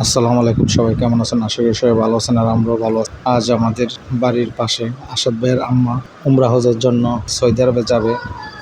আসসালামু আলাইকুম সবাই, কেমন আছেন? আশা করি সবাই ভালো আছেন আর আমরাও ভালো আজ আমাদের বাড়ির পাশে আসাদ ভাইয়ের আম্মা উমরা হজের জন্য সৌদি আরবে যাবে।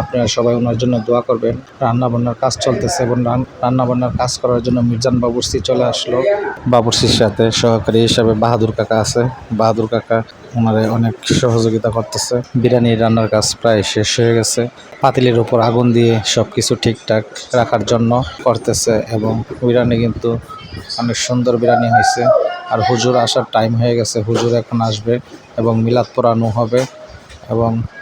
আপনারা সবাই ওনার জন্য দোয়া করবেন। রান্না বান্নার কাজ চলতেছে এবং রান্না বান্নার কাজ করার জন্য মির্জান বাবুর্চি চলে আসলো। বাবুর্চির সাথে সহকারী হিসাবে বাহাদুর কাকা আছে। বাহাদুর কাকা ওনারে অনেক সহযোগিতা করতেছে। বিরিয়ানির রান্নার কাজ প্রায় শেষ হয়ে গেছে। পাতিলের উপর আগুন দিয়ে সব কিছু ঠিকঠাক রাখার জন্য করতেছে এবং বিরিয়ানি কিন্তু অনেক সুন্দর বিরিয়ানি হয়েছে। আর হুজুর আসার টাইম হয়ে গেছে। হুজুর এখন আসবে এবং মিলাদ পড়ানো হবে এবং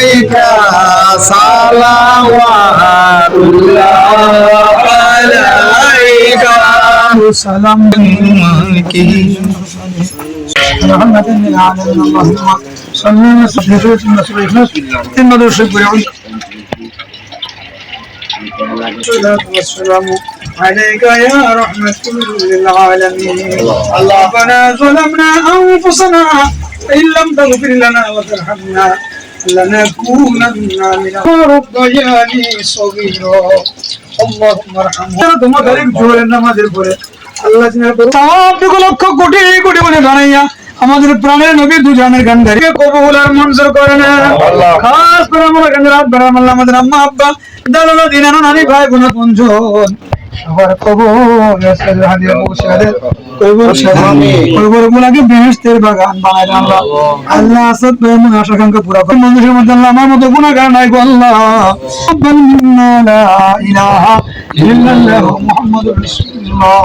alaika salawatullah alaika salam ki محمد بن عالم اللهم صل وسلم على سيدنا محمد ان نشكر والصلاة والسلام عليك يا رحمة للعالمين اللهم ظلمنا أنفسنا إن لم تغفر لنا وترحمنا لنكونن من ربياني صغيرا اللهم ارحمنا তোমাদের জোরে নামাজের পরে আল্লাহ সব লক্ষ কোটি কোটি বলে দাঁড়াইয়া আমাদের প্রাণের নবী দুজনের গান গাড়িয়ে কবুল আর মঞ্জুর করে না খাস করে আমার গান রাত বেড়া মাল্লা আমাদের আম্মা আব্বা দাদা দিনানো নানি ভাই বোন পঞ্জন সবার বেহেশতের বাগান বানায় আল্লাহ আল্লাহ আসাদ ভাই আশা কাঙ্ক্ষা পুরা করে। মানুষের মধ্যে আল্লাহ আমার মতো গুনাহগার নাই গো আল্লাহ। মিন্না লা ইলাহা ইল্লাল্লাহ মুহাম্মাদুর রাসূলুল্লাহ।